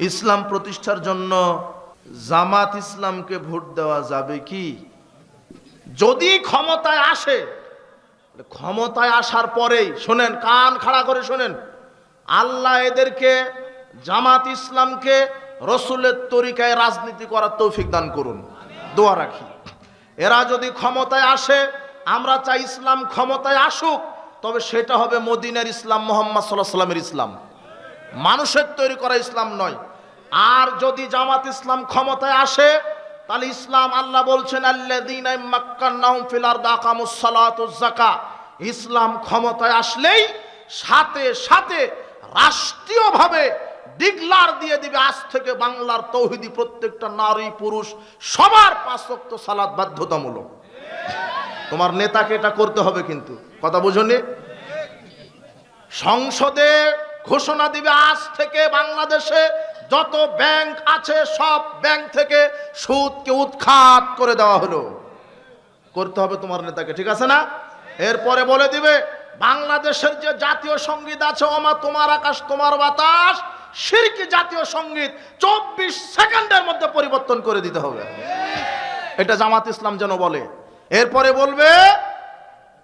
ইসলাম প্রতিষ্ঠার জন্য জামাত ইসলামকে ভোট দেওয়া যাবে কি? যদি ক্ষমতায় আসে ক্ষমতায় আসার পরেই, শোনেন, কান খাড়া করে শোনেন, আল্লাহ এদেরকে, জামাত ইসলামকে রসুলের তরিকায় রাজনীতি করার তৌফিক দান করুন। দোয়া রাখি। এরা যদি ক্ষমতায় আসে, আমরা চাই ইসলাম ক্ষমতায় আসুক, তবে সেটা হবে মদিনার ইসলাম, মোহাম্মদ সাল্লাহ সাল্লামের ইসলাম। মানুষের তৈরি করা ইসলাম নয়। আর যদি জামাত ইসলাম ক্ষমতায় আসে, তাহলে ইসলাম আল্লাহ বলছেন ইসলাম ক্ষমতায় আসলেই সাথে সাথে রাষ্ট্রীয়ভাবে ডিগলার দিয়ে দিবে আজ থেকে বাংলার তৌহিদি প্রত্যেকটা নারী পুরুষ সবার পাঁচক্ত সালাদ বাধ্যতামূলক। তোমার নেতাকে এটা করতে হবে কিন্তু। কথা বুঝনি? সংসদে ঘোষণা দিবে, আজ থেকে বাংলাদেশে যত ব্যাংক আছে, সব ব্যাংক থেকে সুদকে উৎখাত করে দেওয়া হলো। করতে হবে তোমার নেতাকে, ঠিক আছে না? এরপরে বলে দিবে, বাংলাদেশের যে জাতীয় সংগীত আছে, ওমা তোমার আকাশ, তোমার বাতাস, সিরকি জাতীয় সংগীত চব্বিশ সেকেন্ডের মধ্যে পরিবর্তন করে দিতে হবে। এটা জামাত ইসলাম যেন বলে। এরপরে বলবে,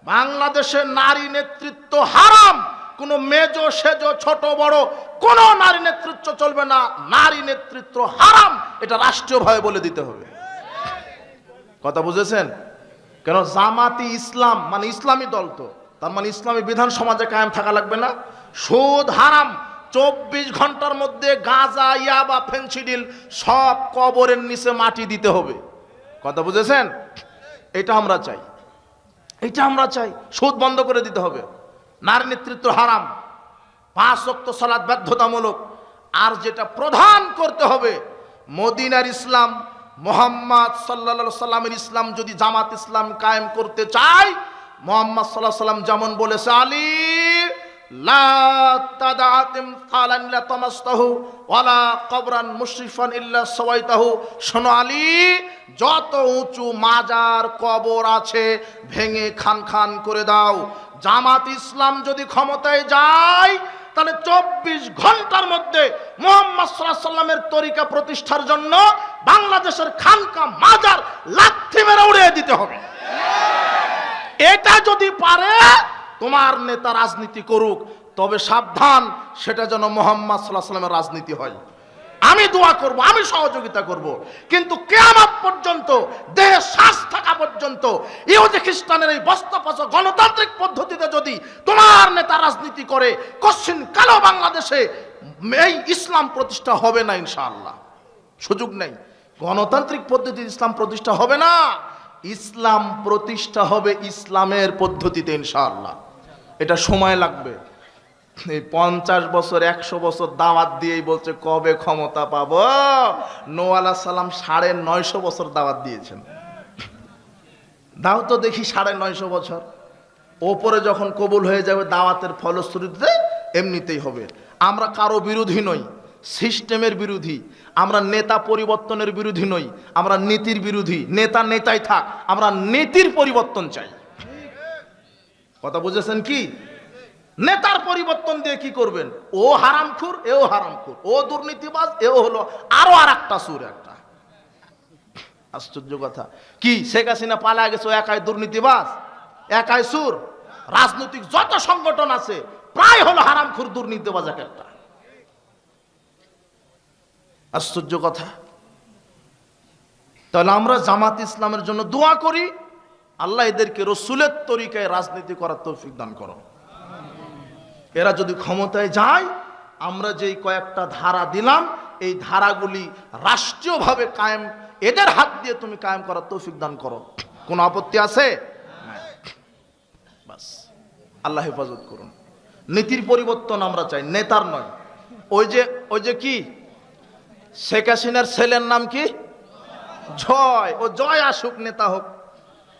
বাংলাদেশের নারী নেতৃত্ব হারাম। কোনো মেজো, সেজো, ছোট, বড় কোন নারী নেতৃত্ব চলবে না। নারী নেতৃত্ব হারাম, এটা রাষ্ট্রীয়ভাবে বলে দিতে হবে। কথা বুঝেছেন? কেন? জামাতি ইসলাম মানে ইসলামী দল তো। তার মানে ইসলামী বিধান সমাজে কায়েম থাকা লাগবে না। সুদ হারাম, চব্বিশ ঘণ্টার মধ্যে গাঁজা, ইয়াবা ফেন্সিডিল সব কবরের নিচে মাটি দিতে হবে। কথা বুঝেছেন? এটা আমরা চাই। এটা আমরা চাই। সুদ বন্ধ করে দিতে হবে। নারী নেতৃত্ব হারাম। পাঁচ অক্ত সালাদ বাধ্যতামূলক। আর যেটা প্রধান করতে হবে, মদিনার ইসলাম, মোহাম্মদ সাল্লা সাল্লামের ইসলাম যদি জামাত ইসলাম কায়েম করতে চায়, মোহাম্মদ সাল্লাহ সাল্লাম যেমন বলেছে, আলী শোনো আলী, যত উঁচু মাজার কবর আছে, ভেঙে খান খান করে দাও। জামাত ইসলাম যদি ক্ষমতায় যায়, তাহলে চব্বিশ ঘণ্টার মধ্যে মোহাম্মদ সাল্লামের তরিকা প্রতিষ্ঠার জন্য বাংলাদেশের খানকা মাজার লাথি মেরে উড়িয়ে দিতে হবে। এটা যদি পারে, তোমার নেতা রাজনীতি করুক, তবে সাবধান, সেটা যেন মোহাম্মদ সাল্লাহ সাল্লামের রাজনীতি হয়। আমি দোয়া করব, আমি সহযোগিতা করব। কিন্তু কেয়ামত পর্যন্ত, দেহে শ্বাস থাকা পর্যন্ত, ইহুদি খ্রিস্টানের এই বস্তাপচ গণতান্ত্রিক পদ্ধতিতে যদি তোমার নেতা রাজনীতি করে, কশ্চিন কালো বাংলাদেশে এই ইসলাম প্রতিষ্ঠা হবে না ইনশাআল্লাহ। সুযোগ নেই। গণতান্ত্রিক পদ্ধতিতে ইসলাম প্রতিষ্ঠা হবে না। ইসলাম প্রতিষ্ঠা হবে ইসলামের পদ্ধতিতে ইনশাআল্লাহ। এটা সময় লাগবে। এই পঞ্চাশ বছর, একশো বছর দাওয়াত দিয়েই বলছে, কবে ক্ষমতা পাবো? নোয়ালা সালাম সাড়ে নয়শো বছর দাওয়াত দিয়েছেন। দাও তো দেখি সাড়ে নয়শো বছর। ওপরে যখন কবুল হয়ে যাবে দাওয়াতের ফলশ্রুতিতে, এমনিতেই হবে। আমরা কারও বিরোধী নই, সিস্টেমের বিরোধী। আমরা নেতা পরিবর্তনের বিরোধী নই, আমরা নীতির বিরোধী। নেতা নেতাই থাক, আমরা নীতির পরিবর্তন চাই। কথা বুঝেছেন কি? নেতার পরিবর্তন দিয়ে কি করবেন? ও হারামখুর, এও হারামখুর। ও দুর্নীতিবাজ, এও হলো আরও আর একটা সুর একটা। আশ্চর্য কথা। কি, শেখ হাসিনা পালা গেছে একাই দুর্নীতিবাজ? একাই সুর? রাজনৈতিক যত সংগঠন আছে, প্রায় হলো হারামখুর, দুর্নীতিবাজ এক একটা। আশ্চর্য কথা। তাহলে আমরা জামাত ইসলামের জন্য দোয়া করি। আল্লাহ এদেরকে রসুলের তরিকায় রাজনীতি করার তৌফিক দান করো। এরা যদি ক্ষমতায় যায়, আমরা যেই কয়েকটা ধারা দিলাম, এই ধারাগুলি রাষ্ট্রীয়ভাবে কায়েম, এদের হাত দিয়ে তুমি কায়েম করার তৌফিক দান করো। কোনো আপত্তি আছে? বাস, আল্লাহ হেফাজত করুন। নীতির পরিবর্তন আমরা চাই, নেতার নয়। ওই যে ওই যে কি? শেখ হাসিনার ছেলের নাম কি? জয়। ও জয় আসুক, নেতা হোক।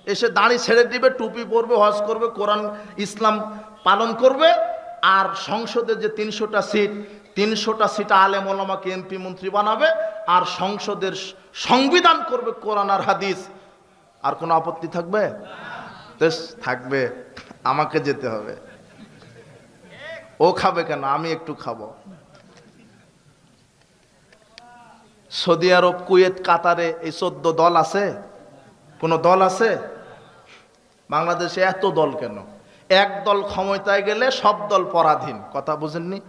এসে দাড়ি ছেড়ে দিবে, টুপি পরবে, হজ করবে, কোরআন, ইসলাম পালন করবে। আর সংসদে যে তিনশোটা সিট তিনশোটা সিট আলেম ওলামাকে এমপি মন্ত্রী বানাবে, আর সংসদের সংবিধান করবে কোরআন আর হাদিস। আর কোনো আপত্তি থাকবে? থাকবে। আমাকে যেতে হবে। ও খাবে কেন? আমি একটু খাব। সৌদি আরব, কুয়েত, কাতারে এই চোদ্দ দল আছে? কোনো দল আছে? বাংলাদেশে এত দল কেন? এক দল ক্ষমতায় গেলে সব দল পরাধীন। কথা বুঝেননি?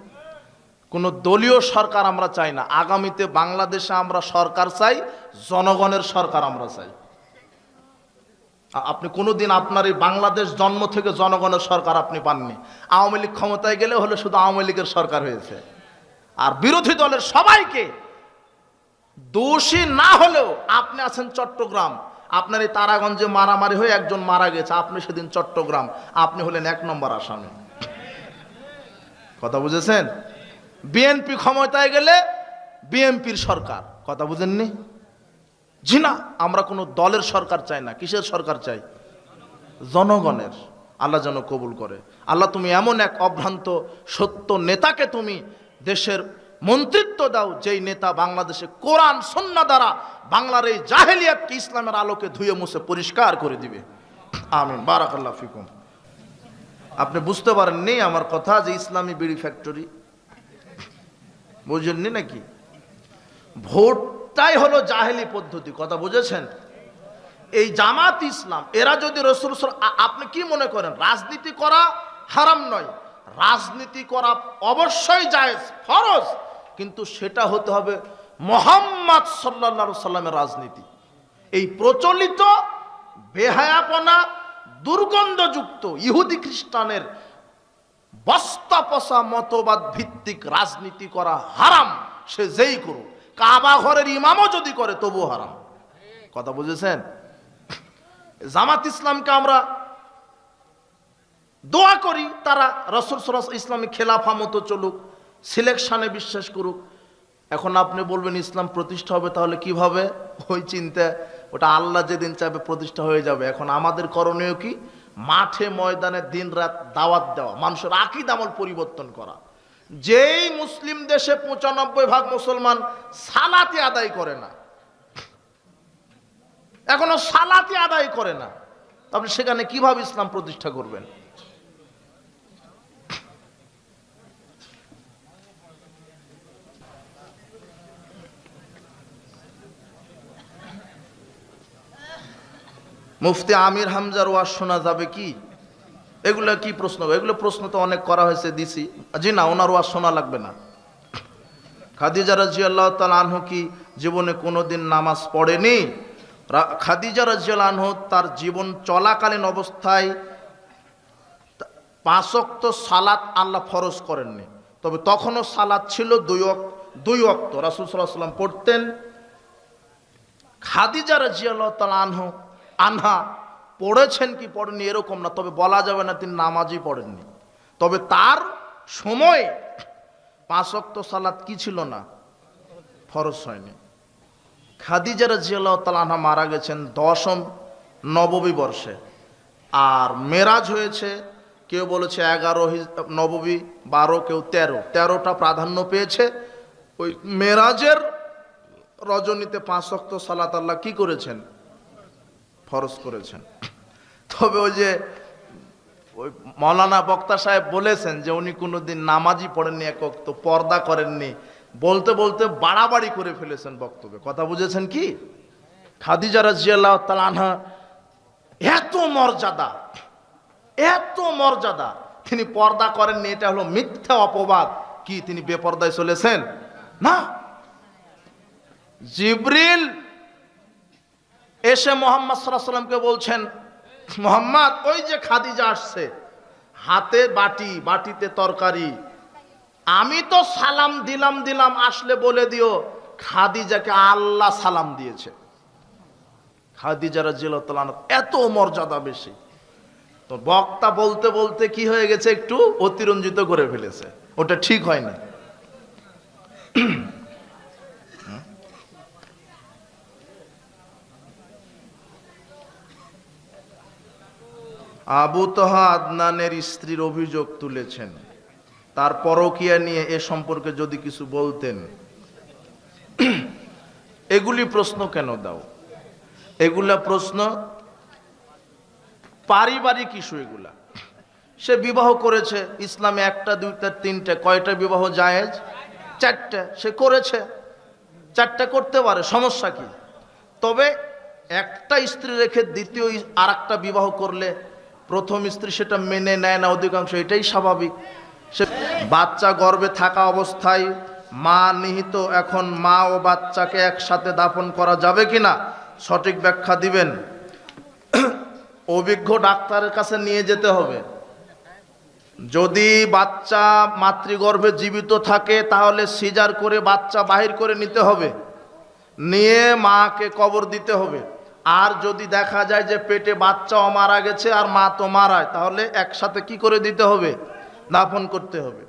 কোনো দলীয় সরকার আমরা চাই না। আগামীতে বাংলাদেশে আমরা সরকার চাই, জনগণের সরকার আমরা চাই। আপনি কোনোদিন আপনার এই বাংলাদেশ জন্ম থেকে জনগণের সরকার আপনি পাননি। আওয়ামী লীগ ক্ষমতায় গেলে হলে শুধু আওয়ামী লীগের সরকার হয়েছে। আর বিরোধী দলের সবাইকে দোষী না হলেও আপনি আছেন চট্টগ্রাম। আপনার এই তারাগঞ্জে মারামারি হয়ে একজন মারা গেছে, আপনি সেদিন চট্টগ্রাম। আপনি হলেন এক নম্বর আসামি। কথা বুঝেছেন? বিএনপি ক্ষমতায় গেলে বিএনপির সরকার। কথা বুঝেননি? জি না আমরা কোনো দলের সরকার চাই না। কিসের সরকার চাই? জনগণের। আল্লাহ যেন কবুল করে। আল্লাহ তুমি এমন এক অভ্রান্ত, সত্য নেতাকে তুমি দেশের মন্ত্রিত্ব দাও, যেই নেতা বাংলাদেশে কোরআন সন্না দ্বারা বাংলার এই জাহেলিয়াতকে ইসলামের আলোকে ধুয়ে মুছে পরিষ্কার করে দিবে। আমিন। বারাকাল্লাহ ফিকুম। আপনি বুঝতে পারেননি আমার কথা যে ইসলামী বিড়ি ফ্যাক্টরি? বুঝেননি নাকি? ভোটটাই হলো জাহেলি পদ্ধতি, কথা বুঝেছেন? এই জামাত ইসলাম, এরা যদি রসুল আপনি কি মনে করেন, রাজনীতি করা হারাম নয়। রাজনীতি করা অবশ্যই জায়েজ, ফরজ। কিন্তু সেটা হতে হবে মোহাম্মদ সাল্লা সাল্লামের রাজনীতি। এই প্রচলিত, বেহায়াপনা, দুর্গন্ধযুক্ত ইহুদি খ্রিস্টানের বস্তা পচা মতবাদ ভিত্তিক রাজনীতি করা হারাম, সে যেই করুক। কাবা ঘরের ইমামও যদি করে তবু হারাম। কথা বুঝেছেন? জামাত ইসলামকে আমরা দোয়া করি, তারা রসুল সরাস ইসলামী খেলাফা মতো চলুক। সিলেকশনে বিশ্বাস করুক। এখন আপনি বলবেন, ইসলাম প্রতিষ্ঠা হবে তাহলে কীভাবে? ওই চিন্তা, ওটা আল্লাহ যেদিন চাইবে প্রতিষ্ঠা হয়ে যাবে। এখন আমাদের করণীয় কি? মাঠে ময়দানে দিন রাত দাওয়াত দেওয়া, মানুষের আকিদ আমল পরিবর্তন করা। যেই মুসলিম দেশে পঁচানব্বই ভাগ মুসলমান সালাতে আদায় করে না, এখনও সালাতে আদায় করে না, আপনি সেখানে কীভাবে ইসলাম প্রতিষ্ঠা করবেন? মুফতি আমির হামজার ওয়াজ শোনা যাবে কি? এগুলো কি প্রশ্ন? এগুলো প্রশ্ন তো অনেক করা হয়েছে দিছি। জি না, ওনার ওয়াজ শোনা লাগবে না। খাদিজা রাজি আল্লাহ আনহু কি জীবনে কোনোদিন নামাজ পড়েনি? খাদিজা রাজিয়াল আনহু তার জীবন চলাকালীন অবস্থায় তা- পাঁচ অক্ত সালাত আল্লাহ ফরজ করেননি। তবে তখনও সালাত ছিল দুই দুই অক্ত রাসুল সাল্লাহ সাল্লাম পড়তেন। খাদিজা রাজিয়াল্লাহ তালা আনহু আনহা, পড়েছেন কি পড়েনি এরকম না, তবে বলা যাবে না তিনি নামাজই পড়েননি। তবে তার সময় পাঁচ অক্ত সালাত কি ছিল না? ফরজ হয়নি। খাদিজা রাজিয়াল্লাহ তালা আনহা মারা গেছেন দশম নববী বর্ষে। আর মেরাজ হয়েছে, কেউ বলেছে এগারো নববী বারো, কেউ তেরো। তেরোটা প্রাধান্য পেয়েছে। ওই মেরাজের রজনীতে পাঁচ অক্ত সালাত আল্লাহ কি করেছেন? ফরজ করেছেন। তবে ওই যে, ওই মৌলানা বক্তা সাহেব বলেছেন যে উনি কোনোদিন নামাজই পড়েননি, এক অক্ত পর্দা করেননি। বলতে বলতে বাড়াবাড়ি করে ফেলেছেন বক্তব্যে। কথা বুঝেছেন কি? খাদিজা রাজিয়াল্লাহ তালানহা এত মর্যাদা এত মর্যাদা, তিনি পর্দা করেননি, এটা হলো মিথ্যা অপবাদ। কি তিনি বেপর্দায় চলেছেন? না। জিব্রিল এসে মোহাম্মদ সাল্লামকে বলছেন, মোহাম্মদ, ওই যে খাদিজা আসছে, হাতে বাটি, বাটিতে তরকারি। আমি তো সালাম দিলাম দিলাম, আসলে বলে দিও, খাদিজাকে আল্লাহ সালাম দিয়েছে। খাদিজা রাজিয়াল্লাহ এত মর্যাদা বেশি। তো বক্তা বলতে বলতে কি হয়ে গেছে একটু? অতিরঞ্জিত করে ফেলেছে। ওটা ঠিক হয় না আবু তহা আদনানের স্ত্রীর অভিযোগ তুলেছেন। তার পরকিয়া নিয়ে এ সম্পর্কে যদি কিছু বলতেন। এগুলি প্রশ্ন কেন দাও? এগুলা প্রশ্ন পারিবারিক ইস্যু এগুলা। সে বিবাহ করেছে, ইসলামে একটা, দুইটা, তিনটা, কয়টা বিবাহ জায়েজ? চারটা। সে করেছে। চারটা করতে পারে, সমস্যা কি? তবে একটা স্ত্রী রেখে দ্বিতীয় আর বিবাহ করলে প্রথম স্ত্রী সেটা মেনে নেয় না অধিকাংশ, এটাই স্বাভাবিক। সে বাচ্চা গর্ভে থাকা অবস্থায় মা নিহিত, এখন মা ও বাচ্চাকে একসাথে দাফন করা যাবে কি না সঠিক ব্যাখ্যা দিবেন। অভিজ্ঞ ডাক্তারের কাছে নিয়ে যেতে হবে। যদি বাচ্চা মাতৃগর্ভে জীবিত থাকে, তাহলে সিজার করে বাচ্চা বাহির করে নিতে হবে। নিয়ে মাকে কবর দিতে হবে। আর যদি দেখা যায় যে পেটে বাচ্চাও মারা গেছে আর মা তো মারায়, তাহলে একসাথে কি করে দিতে হবে? দাফন করতে হবে।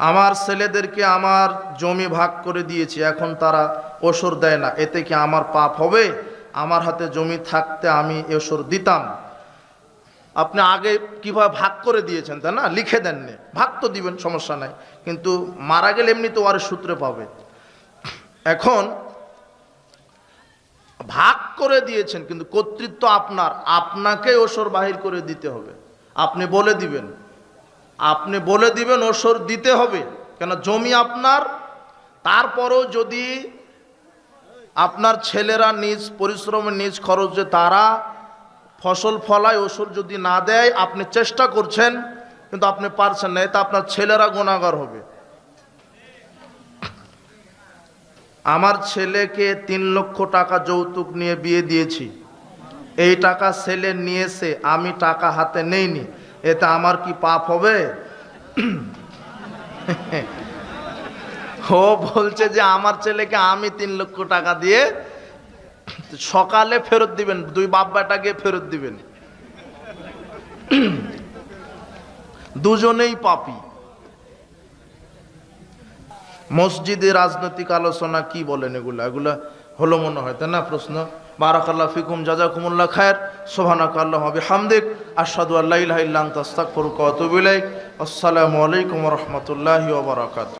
আমার ছেলেদেরকে আমার জমি ভাগ করে দিয়েছি, এখন তারা ওসর দেয় না। এতে কি আমার পাপ হবে? আমার হাতে জমি থাকতে আমি ওসর দিতাম। আপনি আগে কীভাবে ভাগ করে দিয়েছেন, তাই না? লিখে দেননি। ভাগ তো দিবেন, সমস্যা নাই। কিন্তু মারা গেলে এমনি তো আর সূত্রে পাবে। এখন ভাগ করে দিয়েছেন, কিন্তু কর্তৃত্ব আপনার। আপনাকে ওসর বাহির করে দিতে হবে। আপনি বলে দিবেন। আপনি বলে দিবেন, ওসর দিতে হবে। কেন? জমি আপনার। তারপরও যদি আপনার ছেলেরা নিজ পরিশ্রমে, নিজ খরচে তারা ফসল ফলায় ওষুধ যদি না দেয়, আপনি চেষ্টা করছেন, কিন্তু আপনি পারছেন না। এতে আপনার ছেলেরা গুণাগার হবে। আমার ছেলেকে তিন লক্ষ টাকা যৌতুক নিয়ে বিয়ে দিয়েছি। এই টাকা ছেলে নিয়েছে, আমি টাকা হাতে নেইনি। এতে আমার কি পাপ হবে? ও বলছে যে আমার ছেলেকে আমি তিন লক্ষ টাকা দিয়ে সকালে ফেরত দিবেন, দুই বাপ বেটাকে ফেরত দিবেন। দুজনেই পাপি। মসজিদে রাজনৈতিক আলোচনা কি বলেন এগুলো? এগুলো হলো মনে হয়, তাই না প্রশ্ন? বারাকাল্লা ফিকুম জাজা কুমুল্লা খায়ের সোহানা আল্লাহ হবে হামদিক আসাদু আল্লাহ ইলাহা তাস্তাক ফরুক ইলাইক। আসসালামু আলাইকুম রহমতুল্লাহ বারাকাত